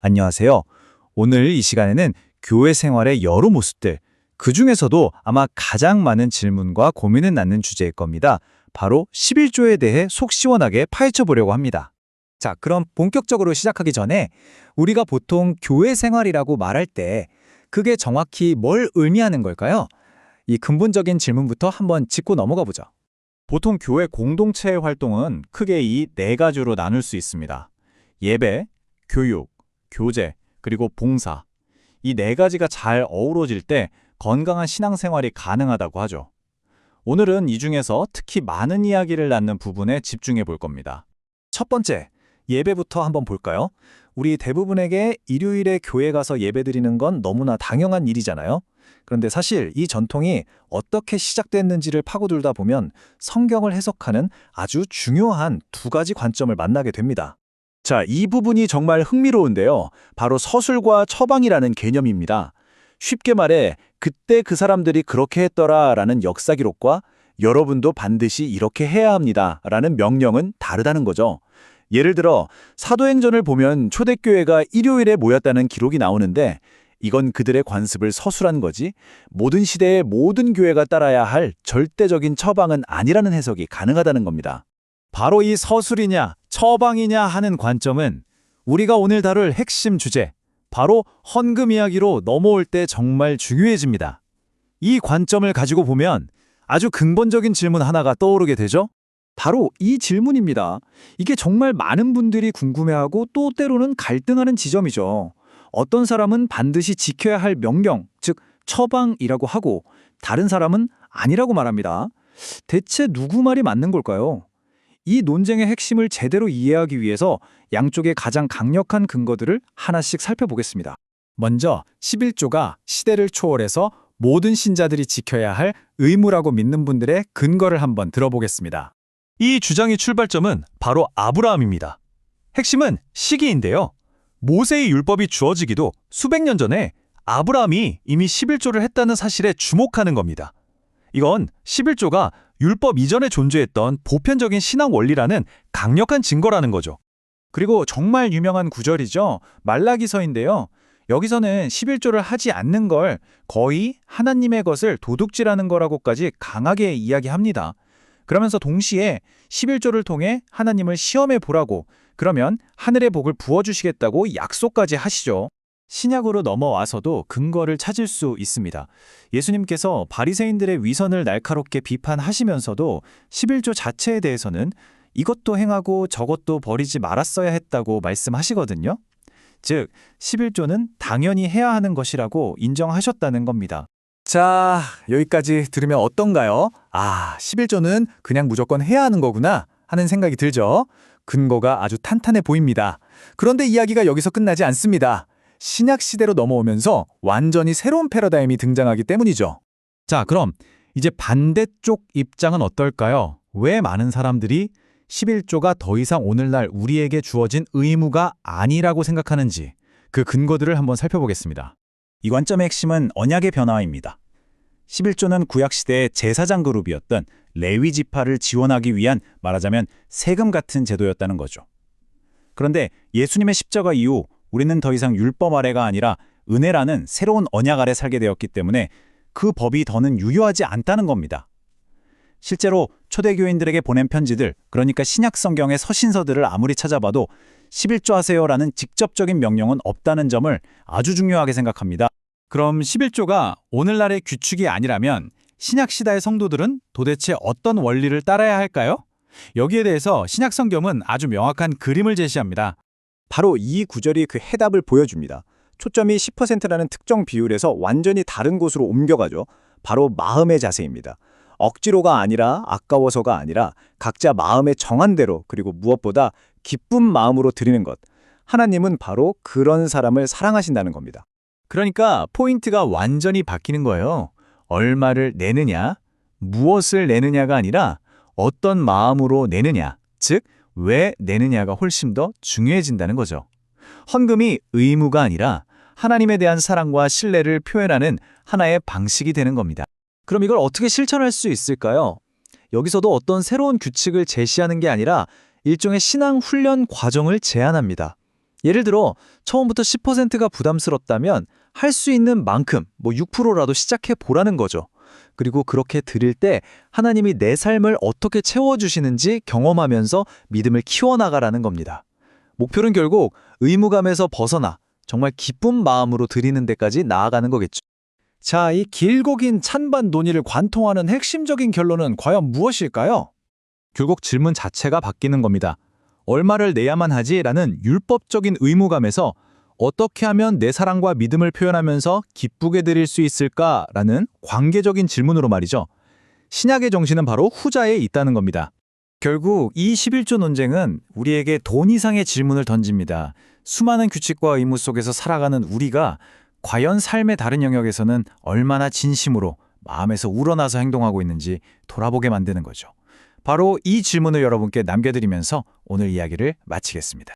안녕하세요. 오늘 이 시간에는 교회 생활의 여러 모습들, 그 중에서도 아마 가장 많은 질문과 고민을 낳는 주제일 겁니다. 바로 11조에 대해 속 시원하게 파헤쳐 보려고 합니다. 자, 그럼 본격적으로 시작하기 전에 우리가 보통 교회 생활이라고 말할 때 그게 정확히 뭘 의미하는 걸까요? 이 근본적인 질문부터 한번 짚고 넘어가 보죠. 보통 교회 공동체의 활동은 크게 이 네 가지로 나눌 수 있습니다. 예배, 교육, 교제, 그리고 봉사. 이 네 가지가 잘 어우러질 때 건강한 신앙생활이 가능하다고 하죠. 오늘은 이 중에서 특히 많은 이야기를 낳는 부분에 집중해 볼 겁니다. 첫 번째, 예배부터 한번 볼까요? 우리 대부분에게 일요일에 교회 가서 예배드리는 건 너무나 당연한 일이잖아요. 그런데 사실 이 전통이 어떻게 시작됐는지를 파고들다 보면 성경을 해석하는 아주 중요한 두 가지 관점을 만나게 됩니다. 자, 이 부분이 정말 흥미로운데요. 바로 서술과 처방이라는 개념입니다. 쉽게 말해 그때 그 사람들이 그렇게 했더라라는 역사 기록과 여러분도 반드시 이렇게 해야 합니다 라는 명령은 다르다는 거죠. 예를 들어 사도행전을 보면 초대교회가 일요일에 모였다는 기록이 나오는데 이건 그들의 관습을 서술한 거지 모든 시대의 모든 교회가 따라야 할 절대적인 처방은 아니라는 해석이 가능하다는 겁니다. 바로 이 서술이냐 처방이냐 하는 관점은 우리가 오늘 다룰 핵심 주제 바로 헌금 이야기로 넘어올 때 정말 중요해집니다. 이 관점을 가지고 보면 아주 근본적인 질문 하나가 떠오르게 되죠. 바로 이 질문입니다. 이게 정말 많은 분들이 궁금해하고 또 때로는 갈등하는 지점이죠. 어떤 사람은 반드시 지켜야 할 명령, 즉 처방이라고 하고 다른 사람은 아니라고 말합니다. 대체 누구 말이 맞는 걸까요? 이 논쟁의 핵심을 제대로 이해하기 위해서 양쪽의 가장 강력한 근거들을 하나씩 살펴보겠습니다. 먼저 11조가 시대를 초월해서 모든 신자들이 지켜야 할 의무라고 믿는 분들의 근거를 한번 들어보겠습니다. 이 주장의 출발점은 바로 아브라함입니다. 핵심은 시기인데요. 모세의 율법이 주어지기도 수백 년 전에 아브라함이 이미 11조를 했다는 사실에 주목하는 겁니다. 이건 11조가 율법 이전에 존재했던 보편적인 신앙 원리라는 강력한 증거라는 거죠. 그리고 정말 유명한 구절이죠. 말라기서인데요. 여기서는 11조를 하지 않는 걸 거의 하나님의 것을 도둑질하는 거라고까지 강하게 이야기합니다. 그러면서 동시에 11조를 통해 하나님을 시험해 보라고 그러면 하늘의 복을 부어주시겠다고 약속까지 하시죠. 신약으로 넘어와서도 근거를 찾을 수 있습니다. 예수님께서 바리새인들의 위선을 날카롭게 비판하시면서도 11조 자체에 대해서는 이것도 행하고 저것도 버리지 말았어야 했다고 말씀하시거든요. 즉, 11조는 당연히 해야 하는 것이라고 인정하셨다는 겁니다. 자, 여기까지 들으면 어떤가요? 아, 11조는 그냥 무조건 해야 하는 거구나 하는 생각이 들죠. 근거가 아주 탄탄해 보입니다. 그런데 이야기가 여기서 끝나지 않습니다. 신약 시대로 넘어오면서 완전히 새로운 패러다임이 등장하기 때문이죠. 자, 그럼 이제 반대쪽 입장은 어떨까요? 왜 많은 사람들이 11조가 더 이상 오늘날 우리에게 주어진 의무가 아니라고 생각하는지 그 근거들을 한번 살펴보겠습니다. 이 관점의 핵심은 언약의 변화입니다. 11조는 구약시대의 제사장 그룹이었던 레위 지파를 지원하기 위한 말하자면 세금 같은 제도였다는 거죠. 그런데 예수님의 십자가 이후 우리는 더 이상 율법 아래가 아니라 은혜라는 새로운 언약 아래 살게 되었기 때문에 그 법이 더는 유효하지 않다는 겁니다. 실제로 초대교인들에게 보낸 편지들, 그러니까 신약 성경의 서신서들을 아무리 찾아봐도 11조 하세요라는 직접적인 명령은 없다는 점을 아주 중요하게 생각합니다. 그럼 11조가 오늘날의 규칙이 아니라면 신약 시대의 성도들은 도대체 어떤 원리를 따라야 할까요? 여기에 대해서 신약 성경은 아주 명확한 그림을 제시합니다. 바로 이 구절이 그 해답을 보여줍니다. 초점이 10%라는 특정 비율에서 완전히 다른 곳으로 옮겨가죠. 바로 마음의 자세입니다. 억지로가 아니라 아까워서가 아니라 각자 마음에 정한 대로 그리고 무엇보다 기쁜 마음으로 드리는 것. 하나님은 바로 그런 사람을 사랑하신다는 겁니다. 그러니까 포인트가 완전히 바뀌는 거예요. 얼마를 내느냐, 무엇을 내느냐가 아니라 어떤 마음으로 내느냐, 즉, 왜 내느냐가 훨씬 더 중요해진다는 거죠. 헌금이 의무가 아니라 하나님에 대한 사랑과 신뢰를 표현하는 하나의 방식이 되는 겁니다. 그럼 이걸 어떻게 실천할 수 있을까요? 여기서도 어떤 새로운 규칙을 제시하는 게 아니라 일종의 신앙 훈련 과정을 제안합니다. 예를 들어 처음부터 10%가 부담스럽다면 할 수 있는 만큼 뭐 6%라도 시작해 보라는 거죠. 그리고 그렇게 드릴 때 하나님이 내 삶을 어떻게 채워주시는지 경험하면서 믿음을 키워나가라는 겁니다. 목표는 결국 의무감에서 벗어나 정말 기쁜 마음으로 드리는 데까지 나아가는 거겠죠. 자, 이 길고 긴 찬반 논의를 관통하는 핵심적인 결론은 과연 무엇일까요? 결국 질문 자체가 바뀌는 겁니다. 얼마를 내야만 하지라는 율법적인 의무감에서 어떻게 하면 내 사랑과 믿음을 표현하면서 기쁘게 드릴 수 있을까라는 관계적인 질문으로 말이죠. 신약의 정신은 바로 후자에 있다는 겁니다. 결국 이 11조 논쟁은 우리에게 돈 이상의 질문을 던집니다. 수많은 규칙과 의무 속에서 살아가는 우리가 과연 삶의 다른 영역에서는 얼마나 진심으로 마음에서 우러나서 행동하고 있는지 돌아보게 만드는 거죠. 바로 이 질문을 여러분께 남겨드리면서 오늘 이야기를 마치겠습니다.